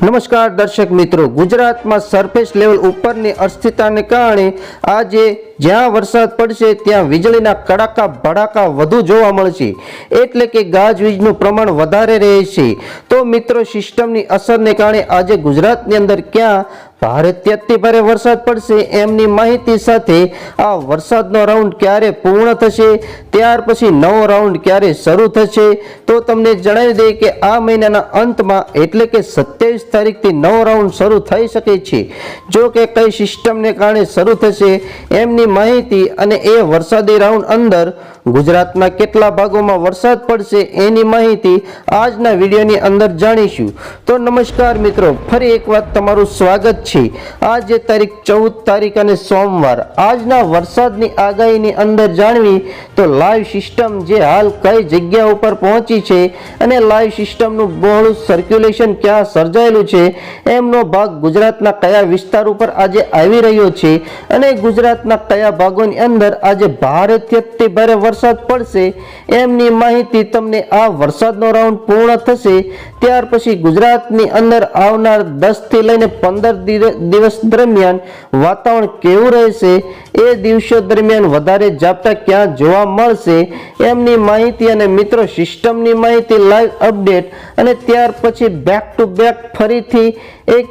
નમસ્કાર દર્શક મિત્રો, ગુજરાતમાં સરફેસ લેવલ ઉપરની અસ્થિરતાને કારણે આજે જ્યાં વરસાદ પડશે ત્યાં વીજળીના કડાકા ભડાકા વધુ જોવા મળશે. એટલે કે ગાજવીજનું પ્રમાણ વધારે રહેશે. તો મિત્રો સિસ્ટમની અસરને કારણે આજે ગુજરાતની અંદર ક્યાં ભારે ત્યાંથી ભારે વરસાદ પડશે, એમની માહિતી સાથે આ વરસાદનો રાઉન્ડ ક્યારે પૂર્ણ થશે ત્યાર પછી નવો રાઉન્ડ ક્યારે શરૂ થશે તો તમને જણાવી દઈએ કે આ મહિનાના અંતમાં એટલે કે સત્યાવીસ તારીખથી નવો રાઉન્ડ શરૂ થઈ શકે છે. જો કે કઈ સિસ્ટમને કારણે શરૂ થશે એમની માહિતી અને એ વરસાદી રાઉન્ડ અંદર ગુજરાતના કેટલા ભાગોમાં વરસાદ પડશે એની માહિતી આજના વિડીયોની અંદર જાણીશું. તો નમસ્કાર મિત્રો, ફરી એક વાત તમારું સ્વાગત છે. આજે તારીખ ચૌદ તારીખ અને સોમવાર. આજના વરસાદની આગાહીની અંદર જાણવી તો લાઈવ સિસ્ટમ જે હાલ કઈ જગ્યા ઉપર પહોંચી છે અને લાઈવ સિસ્ટમનું બહોળું સર્ક્યુલેશન ક્યાં સર્જાયેલું છે, એમનો ભાગ ગુજરાતના કયા વિસ્તાર ઉપર આજે આવી રહ્યો છે અને ગુજરાતના કયા ભાગોની અંદર આજે ભારેથી અતિ ભારે વરસાદ પડશે, એમની માહિતી તમને આ વરસાદનો રાઉન્ડ પૂર્ણ થશે. ત્યાર પછી ગુજરાતની અંદર આવનાર દસથી લઈને પંદર દિવસ દરમિયાન વાતાવરણ કેવું રહેશે એ દિવસો દરમિયાન વધારે ઝાપટા ક્યાં જોવા મળશે એમની માહિતી અને મિત્રો સિસ્ટમની માહિતી લાઈવ અપડેટ અને ત્યાર પછી બેક ટુ બેક ફરીથી એક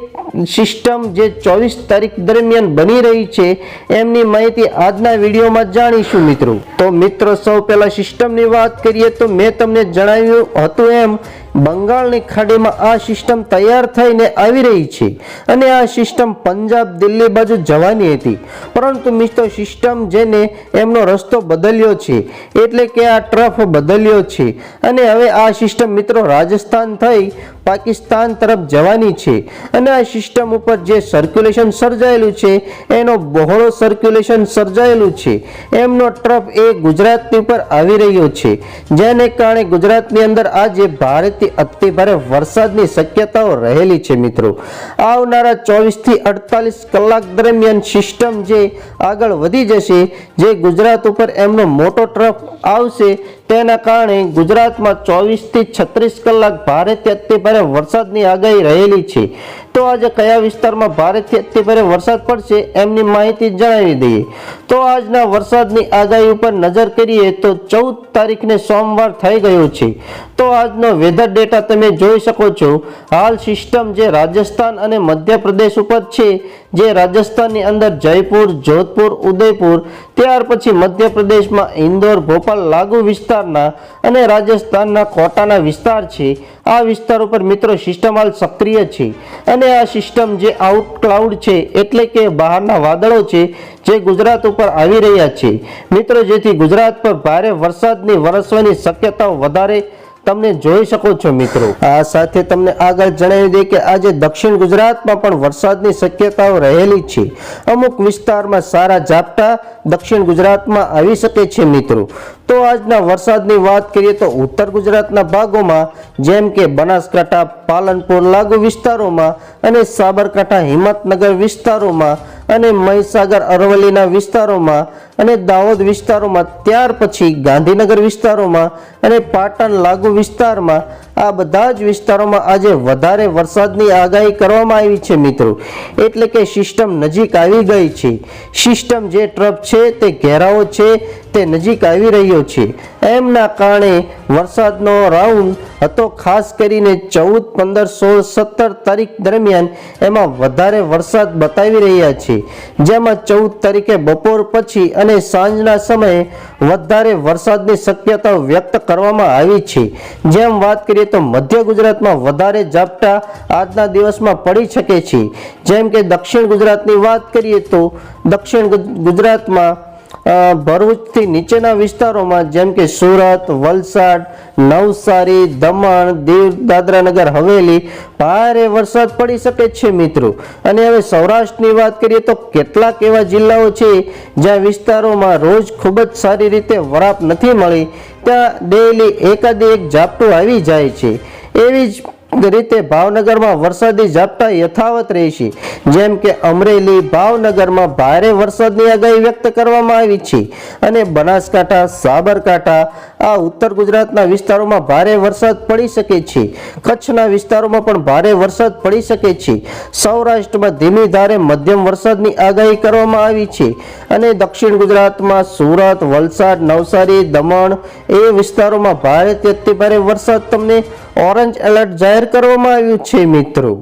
સિસ્ટમ જે ચોવીસ તારીખ દરમિયાન બની રહી છે, એમની માહિતી આજના વિડીયોમાં જાણીશું મિત્રો. તો મિત્રો, સૌ પહેલાં સિસ્ટમની વાત કરીએ તો મેં તમને જણાવ્યું હતું એમ બંગાળની ખાડીમાં આ સિસ્ટમ તૈયાર થઈને આવી રહી છે અને આ સિસ્ટમ પંજાબ દિલ્હી બાજુ જવાની હતી. પરંતુ મિત્રો, સિસ્ટમ જેને એમનો રસ્તો બદલ્યો છે, એટલે કે આ ટ્રફ બદલ્યો છે અને હવે આ સિસ્ટમ મિત્રો રાજસ્થાન થઈ પાકિસ્તાન તરફ જવાની છે અને આ સિસ્ટમ ઉપર જે સર્ક્યુલેશન સર્જાયેલું છે, એનો બહોળો સર્ક્યુલેશન સર્જાયેલું છે, એમનો ટ્રફ એ ગુજરાતની ઉપર આવી રહ્યો છે. જેને કારણે ગુજરાતની અંદર આજે ભારેથી અતિ ભારે વરસાદની શક્યતાઓ રહેલી છે મિત્રો. આવનારા ચોવીસથી અડતાલીસ કલાક દરમિયાન સિસ્ટમ જે આગળ વધી જશે, જે ગુજરાત ઉપર એમનો મોટો ટ્રફ આવશે તેના કારણે ગુજરાતમાં ચોવીસથી છત્રીસ કલાક ભારેથી અતિભારે વરસાદની આગાહી રહેલી છે. તો આજે કયા વિસ્તારમાં ભારેથી અતિભારે વરસાદ પડશે એમની માહિતી જણાવી દઈએ. તો આજના વરસાદની આગાહી ઉપર નજર કરીએ તો ચૌદ તારીખને સોમવાર થઈ ગયો છે. તો આજનો વેધર ડેટા તમે જોઈ શકો છો. હાલ સિસ્ટમ જે રાજસ્થાન અને મધ્યપ્રદેશ ઉપર છે, જે રાજસ્થાનની અંદર જયપુર, જોધપુર, ઉદયપુર, ત્યાર પછી મધ્યપ્રદેશમાં ઇન્દોર, ભોપાલ લાગુ વિસ્તારના અને રાજસ્થાનના કોટાના વિસ્તાર છે. આ વિસ્તાર ઉપર મિત્રો સિસ્ટમ હાલ સક્રિય છે. અને આ સિસ્ટમ જે આઉટ ક્લાઉડ છે, એટલે કે બહારના વાદળો છે, જે ગુજરાત ઉપર આવી રહ્યા છે. મિત્રો, જેથી ગુજરાત પર ભારે વરસાદની વરસવાની શક્યતાઓ વધારે તમને જોઈ શકો છો, મિત્રો. આ સાથે તમને આગળ જણાવી દઈએ કે આજે દક્ષિણ ગુજરાતમાં પણ વરસાદની શક્યતાઓ રહેલી છે. અમુક વિસ્તારમાં સારા ઝાપટા દક્ષિણ ગુજરાતમાં આવી શકે છે, મિત્રો. તો આજના વરસાદની વાત કરીએ તો ઉત્તર ગુજરાતના ભાગોમાં, જેમ કે બનાસકાંઠા, પાલનપુર, લાગુ વિસ્તારોમાં અને સાબરકાંઠા, હિંમતનગર વિસ્તારોમાં અને મહીસાગર અરવલ્લીના વિસ્તારોમાં અને દાહોદ વિસ્તારોમાં, ત્યાર પછી ગાંધીનગર વિસ્તારોમાં અને પાટણ લાગુ વિસ્તારમાં, આ બધા જ વિસ્તારોમાં આજે વધારે વરસાદની આગાહી કરવામાં આવી છે મિત્રો. એટલે કે સિસ્ટમ નજીક આવી ગઈ છે. સિસ્ટમ જે ટ્રફ છે તે ઘેરાવો છે તે નજીક આવી રહ્યો છે. એમના કારણે વરસાદનો રાઉન્ડ હતો. ખાસ કરીને ચૌદ, પંદર, સોળ, સત્તર તારીખ દરમિયાન એમાં વધારે વરસાદ બતાવી રહ્યા છે. જેમાં ચૌદ તારીખે બપોર પછી અને સાંજના સમયે વધારે વરસાદની શક્યતા વ્યક્ત કરવામાં આવી છે. જેમ વાત કરીએ તો મધ્ય ગુજરાતમાં વધારે ઝાપટા આજના દિવસમાં પડી શકે છે. જેમ કે દક્ષિણ ગુજરાતની વાત કરીએ તો દક્ષિણ ગુજરાતમાં ભરૂચથી નીચેના વિસ્તારોમાં જેમ કે સુરત, વલસાડ, નવસારી, દમણ, દીવ, દાદરાનગર, હવેલી ભારે વરસાદ પડી શકે છે મિત્રો. અને હવે સૌરાષ્ટ્રની વાત કરીએ તો કેટલાક એવા જિલ્લાઓ છે જ્યાં વિસ્તારોમાં રોજ ખૂબ જ સારી રીતે વરાપ નથી મળી, ત્યાં ડેઈલી એકાદી એક ઝાપટું આવી જાય છે. એવી જ રીતે ભાવનગરમાં વરસાદી ઝાપટા યથાવત રહેશે. જેમ કે અમરેલી ભાવનગરમાં ભારે વરસાદની આગાહી વ્યક્ત કરવામાં આવી છે અને બનાસકાંઠા, સાબરકાંઠા, આ ઉત્તર ગુજરાતના વિસ્તારોમાં ભારે વરસાદ પડી શકે છે. કચ્છના વિસ્તારોમાં પણ ભારે વરસાદ પડી શકે છે. સૌરાષ્ટ્રમાં ધીમી ધારે મધ્યમ વરસાદની આગાહી કરવામાં આવી છે અને દક્ષિણ ગુજરાતમાં સુરત, વલસાડ, નવસારી, દમણ એ વિસ્તારોમાં ભારે તેથી ભારે વરસાદ તમને ઓરેન્જ એલર્ટ જાહેર કરવામાં આવ્યું છે મિત્રો.